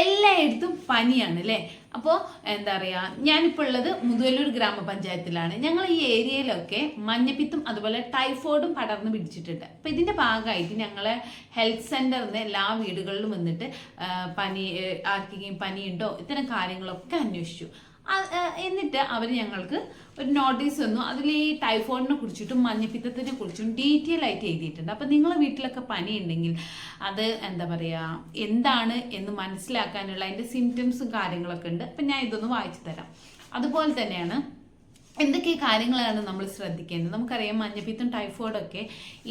എല്ലായിടത്തും പനിയാണ് അല്ലേ അപ്പോൾ എന്താ പറയുക ഞാനിപ്പോൾ ഉള്ളത് മുതുവല്ലൂർ ഗ്രാമപഞ്ചായത്തിലാണ്. ഞങ്ങൾ ഈ ഏരിയയിലൊക്കെ മഞ്ഞപ്പിത്തും അതുപോലെ ടൈഫോയിഡും പടർന്ന് പിടിച്ചിട്ടുണ്ട്. അപ്പോൾ ഇതിന്റെ ഭാഗമായിട്ട് ഞങ്ങളെ ഹെൽത്ത് സെന്ററിൽ നിന്ന് എല്ലാ വീടുകളിലും വന്നിട്ട് പനി ആർക്കെങ്കിലും പനിയുണ്ടോ ഇത്തരം കാര്യങ്ങളൊക്കെ അന്വേഷിച്ചു. എന്നിട്ട് അവർ ഞങ്ങൾക്ക് ഒരു നോട്ടീസ് വന്നു അതിൽ ഈ ടൈഫോയിഡിനെ കുറിച്ചിട്ടും മഞ്ഞപ്പിത്തത്തിനെ കുറിച്ചും ഡീറ്റെയിൽ ആയിട്ട് എഴുതിയിട്ടുണ്ട്. അപ്പം നിങ്ങളെ വീട്ടിലൊക്കെ പനി ഉണ്ടെങ്കിൽ അത് എന്താ പറയുക എന്താണ് എന്ന് മനസ്സിലാക്കാനുള്ള അതിന്റെ സിംറ്റംസും കാര്യങ്ങളൊക്കെ ഉണ്ട്. അപ്പം ഞാൻ ഇതൊന്ന് വായിച്ചു തരാം. അതുപോലെ തന്നെയാണ് എന്തൊക്കെ കാര്യങ്ങളാണ് നമ്മൾ ശ്രദ്ധിക്കേണ്ടത്? നമുക്കറിയാം മഞ്ഞപ്പിത്തം ടൈഫോയിഡൊക്കെ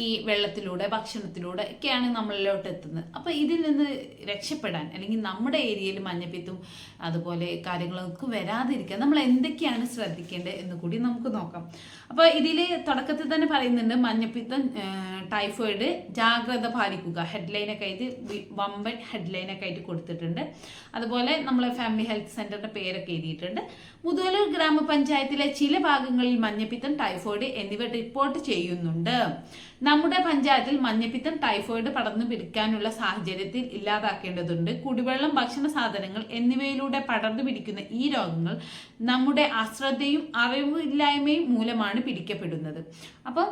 ഈ വെള്ളത്തിലൂടെ ഭക്ഷണത്തിലൂടെ ഒക്കെയാണ് നമ്മളിലോട്ട് എത്തുന്നത്. അപ്പോൾ ഇതിൽ നിന്ന് രക്ഷപ്പെടാൻ അല്ലെങ്കിൽ നമ്മുടെ ഏരിയയിൽ മഞ്ഞപ്പിത്തും അതുപോലെ കാര്യങ്ങളൊക്കെ വരാതിരിക്കാൻ നമ്മൾ എന്തൊക്കെയാണ് ശ്രദ്ധിക്കേണ്ടത് എന്ന് കൂടി നമുക്ക് നോക്കാം. അപ്പോൾ ഇതിൽ തുടക്കത്തിൽ തന്നെ പറയുന്നുണ്ട് മഞ്ഞപ്പിത്തം ടൈഫോയിഡ് ജാഗ്രത പാലിക്കുക. ഹെഡ്ലൈനൊക്കെ ആയിട്ട് വമ്പൻ ഹെഡ്ലൈനൊക്കെ ആയിട്ട് കൊടുത്തിട്ടുണ്ട്. അതുപോലെ നമ്മളെ ഫാമിലി ഹെൽത്ത് സെന്ററിന്റെ പേരൊക്കെ എഴുതിയിട്ടുണ്ട്. മുതലൂർ ഗ്രാമപഞ്ചായത്തിലെ ചില ഭാഗങ്ങളിൽ മഞ്ഞപ്പിത്തം ടൈഫോയിഡ് എന്നിവ റിപ്പോർട്ട് ചെയ്യുന്നുണ്ട്. നമ്മുടെ പഞ്ചായത്തിൽ മഞ്ഞപ്പിത്തം ടൈഫോയിഡ് പടർന്നു പിടിക്കാനുള്ള സാഹചര്യത്തിൽ ഇല്ലാതാക്കേണ്ടതുണ്ട്. കുടിവെള്ളം ഭക്ഷണ സാധനങ്ങൾ എന്നിവയിലൂടെ പടർന്നു പിടിക്കുന്ന ഈ രോഗങ്ങൾ നമ്മുടെ അശ്രദ്ധയും അറിവില്ലായ്മയും മൂലമാണ് പിടിക്കപ്പെടുന്നത്. അപ്പം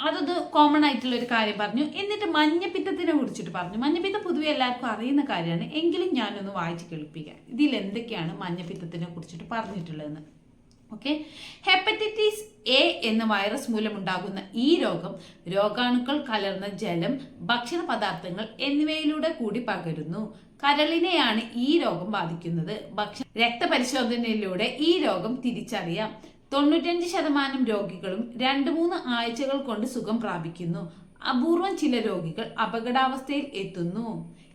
അതത് കോമൺ ആയിട്ടുള്ള ഒരു കാര്യം പറഞ്ഞു. എന്നിട്ട് മഞ്ഞപ്പിത്തത്തിനെ കുറിച്ചിട്ട് പറഞ്ഞു. മഞ്ഞപ്പിത്തം പൊതുവെ എല്ലാവർക്കും അറിയുന്ന കാര്യമാണ്. എങ്കിലും ഞാനൊന്ന് വായിച്ച് കേൾപ്പിക്കാം. ഇതിൽ എന്തൊക്കെയാണ് മഞ്ഞപ്പിത്തത്തിനെ കുറിച്ചിട്ട് പറഞ്ഞിട്ടുള്ളതെന്ന്? ഓക്കെ ഹെപ്പറ്റൈറ്റിസ് എ എന്ന വൈറസ് മൂലമുണ്ടാകുന്ന ഈ രോഗം രോഗാണുക്കൾ കലർന്ന ജലം ഭക്ഷണ പദാർത്ഥങ്ങൾ എന്നിവയിലൂടെ കൂടി പകരുന്നു. കരളിനെയാണ് ഈ രോഗം ബാധിക്കുന്നത്. ഭക്ഷണ രക്തപരിശോധനയിലൂടെ ഈ രോഗം തിരിച്ചറിയാം. തൊണ്ണൂറ്റഞ്ച് ശതമാനം രോഗികളും രണ്ട് മൂന്ന് ആഴ്ചകൾ കൊണ്ട് സുഖം പ്രാപിക്കുന്നു. അപൂർവം ചില രോഗികൾ അപകടാവസ്ഥയിൽ എത്തുന്നു.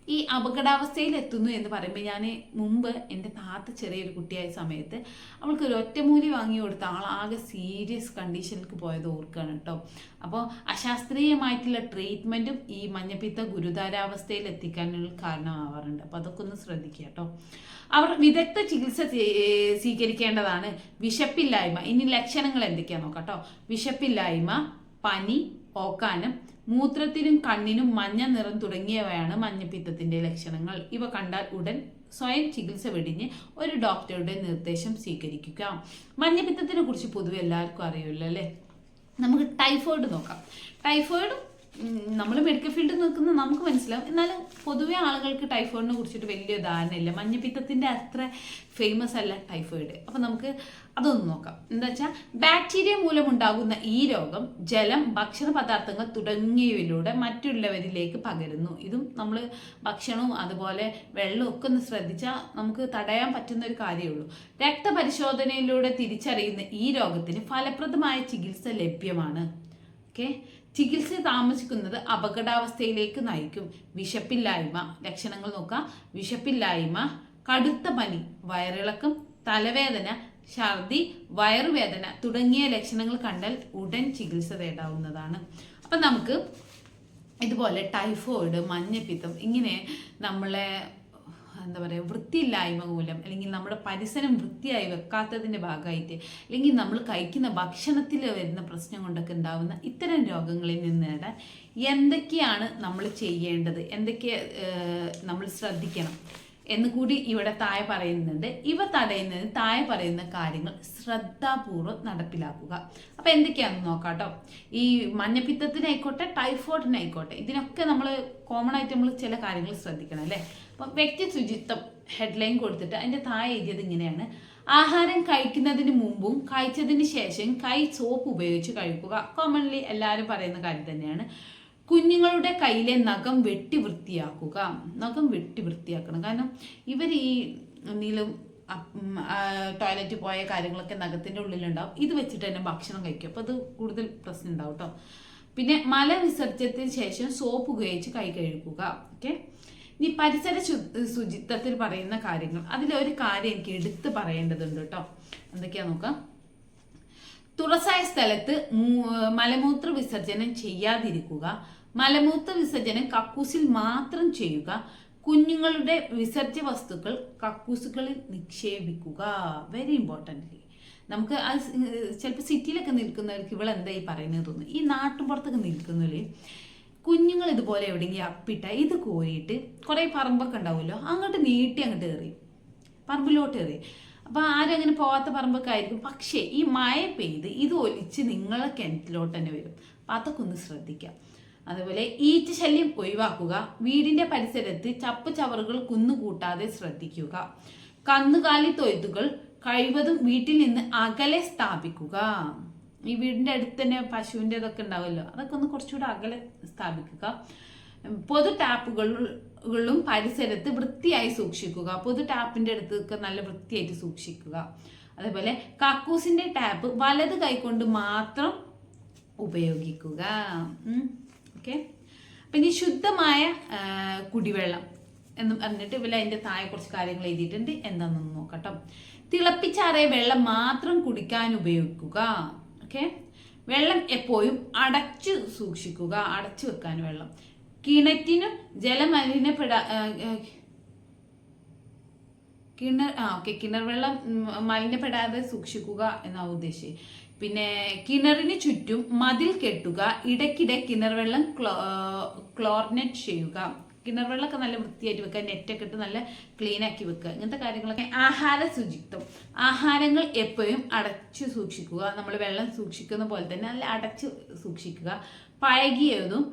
ഈ അപകടാവസ്ഥയിൽ എത്തുന്നു എന്ന് പറയുമ്പോൾ ഞാൻ മുമ്പ് എന്റെ താത്ത ചെറിയൊരു കുട്ടിയായ സമയത്ത് അവൾക്ക് ഒരു ഒറ്റമൂലി വാങ്ങി കൊടുത്ത ആളാകെ സീരിയസ് കണ്ടീഷനിലേക്ക് പോയത് ഓർക്കുകയാണ് കേട്ടോ. അപ്പോൾ അശാസ്ത്രീയമായിട്ടുള്ള ട്രീറ്റ്മെന്റും ഈ മഞ്ഞപ്പിത്ത ഗുരുതരാവസ്ഥയിൽ എത്തിക്കാനുള്ള കാരണമാവാറുണ്ട്. അപ്പോൾ അതൊക്കെ ഒന്ന് ശ്രദ്ധിക്കുക കേട്ടോ. അവർ വിദഗ്ധ ചികിത്സ സ്വീ- സ്വീകരിക്കേണ്ടതാണ്. വിശപ്പില്ലായ്മ. ഇനി ലക്ഷണങ്ങൾ എന്തൊക്കെയാണെന്ന് നോക്കാം കേട്ടോ. വിശപ്പില്ലായ്മ പനി ഓക്കാനം മൂത്രത്തിനും കണ്ണിനും മഞ്ഞ നിറം തുടങ്ങിയവയാണ് മഞ്ഞപ്പിത്തത്തിന്റെ ലക്ഷണങ്ങൾ. ഇവ കണ്ടാൽ ഉടൻ സ്വയം ചികിത്സ വെടിഞ്ഞ് ഒരു ഡോക്ടറുടെ നിർദ്ദേശം സ്വീകരിക്കുക. മഞ്ഞപ്പിത്തത്തിനെ കുറിച്ച് പൊതുവെ എല്ലാവർക്കും അറിയുമല്ലോ അല്ലേ നമുക്ക് ടൈഫോയിഡ് നോക്കാം. ടൈഫോയിഡും നമ്മൾ മെഡിക്കൽ ഫീൽഡിൽ നിൽക്കുന്ന നമുക്ക് മനസ്സിലാവും. എന്നാലും പൊതുവെ ആളുകൾക്ക് ടൈഫോയിഡിനെ കുറിച്ചിട്ട് വലിയ ധാരണയില്ല. മഞ്ഞപ്പിത്തത്തിന്റെ അത്ര ഫേമസ് അല്ല ടൈഫോയിഡ് അപ്പം നമുക്ക് അതൊന്ന് നോക്കാം. എന്താ വെച്ചാൽ ബാക്ടീരിയ മൂലമുണ്ടാകുന്ന ഈ രോഗം ജലം ഭക്ഷണ പദാർത്ഥങ്ങൾ തുടങ്ങിയവയിലൂടെ മറ്റുള്ളവരിലേക്ക് പകരുന്നു. ഇതും നമ്മൾ ഭക്ഷണവും അതുപോലെ വെള്ളവും ഒക്കെ ഒന്ന് ശ്രദ്ധിച്ചാൽ നമുക്ക് തടയാൻ പറ്റുന്ന ഒരു കാര്യമേ ഉള്ളൂ. രക്തപരിശോധനയിലൂടെ തിരിച്ചറിയുന്ന ഈ രോഗത്തിന് ഫലപ്രദമായ ചികിത്സ ലഭ്യമാണ്. ഓക്കെ ചികിത്സ താമസിക്കുന്നത് അപകടാവസ്ഥയിലേക്ക് നയിക്കും. വിശപ്പില്ലായ്മ. ലക്ഷണങ്ങൾ നോക്കാം. വിശപ്പില്ലായ്മ കടുത്ത പനി വയറിളക്കം തലവേദന ഛർദി വയറുവേദന തുടങ്ങിയ ലക്ഷണങ്ങൾ കണ്ടാൽ ഉടൻ ചികിത്സ തേടാവുന്നതാണ്. അപ്പം നമുക്ക് ഇതുപോലെ ടൈഫോയിഡ് മഞ്ഞപ്പിത്തം ഇങ്ങനെ നമ്മളെ എന്താ പറയുക വൃത്തിയില്ലായ്മ മൂലം അല്ലെങ്കിൽ നമ്മുടെ പരിസരം വൃത്തിയായി വെക്കാത്തതിന്റെ ഭാഗമായിട്ട് അല്ലെങ്കിൽ നമ്മൾ കഴിക്കുന്ന ഭക്ഷണത്തിൽ വരുന്ന പ്രശ്നം കൊണ്ടൊക്കെ ഉണ്ടാകുന്ന ഇത്തരം രോഗങ്ങളിൽ നിന്ന് നേടാൻ എന്തൊക്കെയാണ് നമ്മൾ ചെയ്യേണ്ടത്? എന്തൊക്കെ നമ്മൾ ശ്രദ്ധിക്കണം? എന്ന് കൂടി ഇവിടെ താഴെ പറയുന്നുണ്ട്. ഇവ തടയുന്നതിന് താഴെ പറയുന്ന കാര്യങ്ങൾ ശ്രദ്ധാപൂർവം നടപ്പിലാക്കുക. അപ്പം എന്തൊക്കെയാണെന്ന് നോക്കാം കേട്ടോ. ഈ മഞ്ഞപ്പിത്തത്തിനായിക്കോട്ടെ ടൈഫോയിഡിനായിക്കോട്ടെ ഇതിനൊക്കെ നമ്മൾ കോമൺ ആയിട്ട് നമ്മൾ ചില കാര്യങ്ങൾ ശ്രദ്ധിക്കണം അല്ലേ? അപ്പം വ്യക്തി ശുചിത്വം ഹെഡ്ലൈൻ കൊടുത്തിട്ട് അതിന്റെ താഴെ എഴുതിയത് ഇങ്ങനെയാണ്. ആഹാരം കഴിക്കുന്നതിന് മുമ്പും കഴിച്ചതിന് ശേഷം കൈ സോപ്പ് ഉപയോഗിച്ച് കഴിക്കുക. കോമൺലി എല്ലാവരും പറയുന്ന കാര്യം തന്നെയാണ്. കുഞ്ഞുങ്ങളുടെ കയ്യിലെ നഖം വെട്ടി വൃത്തിയാക്കുക. നഖം വെട്ടി വൃത്തിയാക്കണം. കാരണം ഇവർ ഈ എന്തെങ്കിലും ടോയ്ലറ്റ് പോയ കാര്യങ്ങളൊക്കെ നഖത്തിന്റെ ഉള്ളിലുണ്ടാവും. ഇത് വെച്ചിട്ട് തന്നെ ഭക്ഷണം കഴിക്കും. അപ്പോൾ അത് കൂടുതൽ പ്രശ്നം ഉണ്ടാവും കേട്ടോ പിന്നെ മല വിസർജ്യത്തിന് ശേഷം സോപ്പ് ഉപയോഗിച്ച് കൈ കഴുകുക. ഓക്കെ? ഇനി പരിസര ശുചിത്വത്തിൽ പറയുന്ന കാര്യങ്ങൾ. അതിലൊരു കാര്യം എനിക്ക് എടുത്ത് പറയേണ്ടതുണ്ട് കേട്ടോ എന്തൊക്കെയാ നോക്കാം? തുറസായ സ്ഥലത്ത് മലമൂത്ര വിസർജനം ചെയ്യാതിരിക്കുക. മലമൂത്ര വിസർജനം കക്കൂസിൽ മാത്രം ചെയ്യുക. കുഞ്ഞുങ്ങളുടെ വിസർജ്യ വസ്തുക്കൾ കക്കൂസുകളിൽ നിക്ഷേപിക്കുക. വെരി ഇമ്പോർട്ടന്റ് നമുക്ക് അത് ചിലപ്പോൾ സിറ്റിയിലൊക്കെ നിൽക്കുന്നവർക്ക് ഇവളെന്താ ഈ പറയുന്നത് തോന്നുന്നു? ഈ നാട്ടുമ്പുറത്തൊക്കെ നിൽക്കുന്നവര് കുഞ്ഞുങ്ങൾ ഇതുപോലെ എവിടെയെങ്കിലും അപ്പിട്ട ഇത് കോരിയിട്ട് കുറേ പറമ്പൊക്കെ ഉണ്ടാവുമല്ലോ അങ്ങോട്ട് നീട്ടി അങ്ങോട്ട് കയറി പറമ്പിലോട്ട് കയറി അപ്പോൾ ആരും അങ്ങനെ പോകാത്ത പറമ്പൊക്കെ ആയിരിക്കും. പക്ഷേ ഈ മഴ പെയ്ത് ഇത് ഒലിച്ച് നിങ്ങളെ കിണറ്റിലോട്ട് തന്നെ വരും. അപ്പം അതൊക്കെ ഒന്ന് ശ്രദ്ധിക്കാം അതുപോലെ ഈറ്റ് ശല്യം ഒഴിവാക്കുക വീടിന്റെ പരിസരത്ത് ചപ്പ് ചവറുകൾ കുന്നുകൂട്ടാതെ ശ്രദ്ധിക്കുക കന്നുകാലി തൊഴുത്തുകൾ കഴിവതും വീട്ടിൽ നിന്ന് അകലെ സ്ഥാപിക്കുക. ഈ വീടിന്റെ അടുത്ത് തന്നെ പശുവിന്റെ ഇതൊക്കെ ഉണ്ടാവുമല്ലോ അതൊക്കെ ഒന്ന് കുറച്ചുകൂടെ അകലെ സ്ഥാപിക്കുക. പൊതു ടാപ്പുകളും പരിസരത്ത് വൃത്തിയായി സൂക്ഷിക്കുക പൊതു ടാപ്പിന്റെ അടുത്തൊക്കെ നല്ല വൃത്തിയായിട്ട് സൂക്ഷിക്കുക. അതേപോലെ കക്കൂസിന്റെ ടാപ്പ് വലത് കൈകൊണ്ട് മാത്രം ഉപയോഗിക്കുക. ഓക്കെ? അപ്പം ഇനി ശുദ്ധമായ കുടിവെള്ളം എന്ന് പറഞ്ഞിട്ട് ഇവിടെ അതിന്റെ താഴെ കുറച്ച് കാര്യങ്ങൾ എഴുതിയിട്ടുണ്ട്. എന്താണെന്ന് നോക്കട്ടോ. തിളപ്പിച്ചാറിയ വെള്ളം മാത്രം കുടിക്കാൻ ഉപയോഗിക്കുക. ഓക്കെ? വെള്ളം എപ്പോഴും അടച്ച് സൂക്ഷിക്കുക. അടച്ചു വെക്കാൻ വെള്ളം. കിണറ്റിനും ജലമലിനപ്പെടാ കിണർ ആ ഓക്കെ. കിണർ വെള്ളം മലിനപ്പെടാതെ സൂക്ഷിക്കുക എന്നാണ് ഉദ്ദേശിച്ചത്. പിന്നെ കിണറിന് ചുറ്റും മതിൽ കെട്ടുക ഇടയ്ക്കിടെ കിണർ വെള്ളം ക്ലോ ചെയ്യുക. കിണർ വെള്ളമൊക്കെ നല്ല വൃത്തിയായിട്ട് വെക്കുക നെറ്റൊക്കെ ഇട്ട് നല്ല ക്ലീൻ ആക്കി വെക്കുക. ഇങ്ങനത്തെ കാര്യങ്ങളൊക്കെ ആഹാര ശുചിത്വം. ആഹാരങ്ങൾ എപ്പോഴും അടച്ചു സൂക്ഷിക്കുക. നമ്മൾ വെള്ളം സൂക്ഷിക്കുന്ന പോലെ തന്നെ നല്ല അടച്ച് സൂക്ഷിക്കുക. പഴകിയതും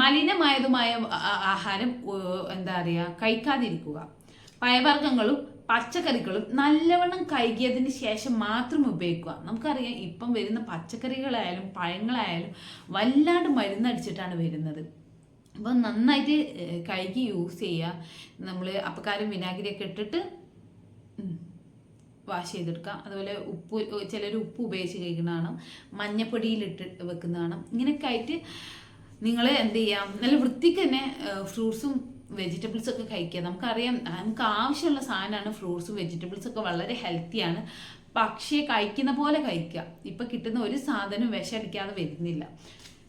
മലിനമായതുമായ ആഹാരം എന്താ പറയുക കഴിക്കാതിരിക്കുക. പയവർഗങ്ങളും പച്ചക്കറികളും നല്ലവണ്ണം കഴുകിയതിന് ശേഷം മാത്രം ഉപയോഗിക്കുക. നമുക്കറിയാം ഇപ്പം വരുന്ന പച്ചക്കറികളായാലും പഴങ്ങളായാലും വല്ലാണ്ട് മരുന്നടിച്ചിട്ടാണ് വരുന്നത്. അപ്പം നന്നായിട്ട് കഴുകി യൂസ് ചെയ്യുക. നമ്മൾ അപ്പക്കാരം വിനാഗിരിയൊക്കെ ഇട്ടിട്ട് വാഷ് ചെയ്തെടുക്കുക. അതുപോലെ ഉപ്പ് ചിലർ ഉപ്പ് ഉപയോഗിച്ച് കഴിക്കുന്നതാണ് മഞ്ഞപ്പൊടിയിലിട്ട് വെക്കുന്നതാണ് ഇങ്ങനെയൊക്കെ ആയിട്ട് നിങ്ങൾ എന്ത് ചെയ്യാം? നല്ല വൃത്തിക്ക് തന്നെ ഫ്രൂട്ട്സും വെജിറ്റബിൾസ് ഒക്കെ കഴിക്കുക. നമുക്കറിയാം നമുക്ക് ആവശ്യമുള്ള സാധനമാണ് ഫ്രൂട്ട്സും വെജിറ്റബിൾസ് ഒക്കെ വളരെ ഹെൽത്തിയാണ് പക്ഷേ കഴിക്കുന്ന പോലെ കഴിക്കുക. ഇപ്പം കിട്ടുന്ന ഒരു സാധനവും വിഷമടിക്കാതെ വരുന്നില്ല.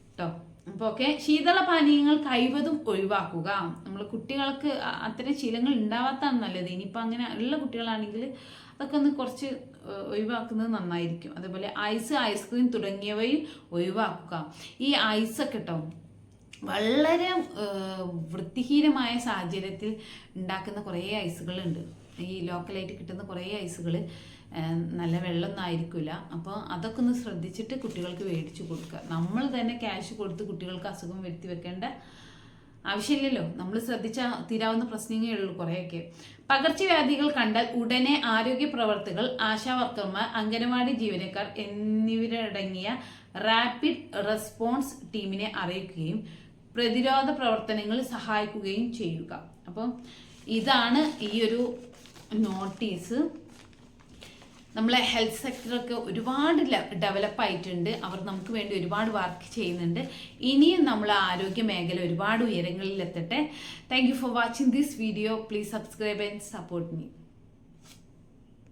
കേട്ടോ അപ്പോൾ ഓക്കെ ശീതളപാനീയങ്ങൾ കഴിവതും ഒഴിവാക്കുക. നമ്മൾ കുട്ടികൾക്ക് അത്തരം ശീലങ്ങൾ ഉണ്ടാവാത്തതാണ് നല്ലത്. ഇനിയിപ്പോൾ അങ്ങനെ ഉള്ള കുട്ടികളാണെങ്കിൽ അതൊക്കെ ഒന്ന് കുറച്ച് ഒഴിവാക്കുന്നത് നന്നായിരിക്കും. അതേപോലെ ഐസ് ഐസ്ക്രീം തുടങ്ങിയവയും ഒഴിവാക്കുക. ഈ ഐസൊക്കെ കേട്ടോ വളരെ വൃത്തിഹീനമായ സാഹചര്യത്തിൽ ഉണ്ടാക്കുന്ന കുറേ ഐസുകളുണ്ട്. ഈ ലോക്കലായിട്ട് കിട്ടുന്ന കുറേ ഐസുകൾ നല്ല വെള്ളമൊന്നും ആയിരിക്കില്ല അപ്പോൾ അതൊക്കെ ഒന്ന് ശ്രദ്ധിച്ചിട്ട് കുട്ടികൾക്ക് മേടിച്ചു കൊടുക്കുക. നമ്മൾ തന്നെ ക്യാഷ് കൊടുത്ത് കുട്ടികൾക്ക് അസുഖം വരുത്തി വെക്കേണ്ട ആവശ്യമില്ലല്ലോ. നമ്മൾ ശ്രദ്ധിച്ചാൽ തീരാവുന്ന പ്രശ്നങ്ങളേ ഉള്ളൂ കുറേയൊക്കെ. പകർച്ചവ്യാധികൾ കണ്ടാൽ ഉടനെ ആരോഗ്യ പ്രവർത്തകർ ആശാവർക്കർമാർ അംഗനവാടി ജീവനക്കാർ എന്നിവരടങ്ങിയ റാപ്പിഡ് റെസ്പോൺസ് ടീമിനെ അറിയിക്കുകയും പ്രതിരോധ പ്രവർത്തനങ്ങൾ സഹായിക്കുകയും ചെയ്യുക. അപ്പം ഇതാണ് ഈ ഒരു നോട്ടീസ്. നമ്മളെ ഹെൽത്ത് സെക്ടറൊക്കെ ഒരുപാട് ഡെവലപ്പ് ആയിട്ടുണ്ട്. അവർ നമുക്ക് വേണ്ടി ഒരുപാട് വർക്ക് ചെയ്യുന്നുണ്ട്. ഇനിയും നമ്മൾ ആരോഗ്യ മേഖല ഒരുപാട് ഉയരങ്ങളിൽ എത്തട്ടെ thank you for watching this video please subscribe and support me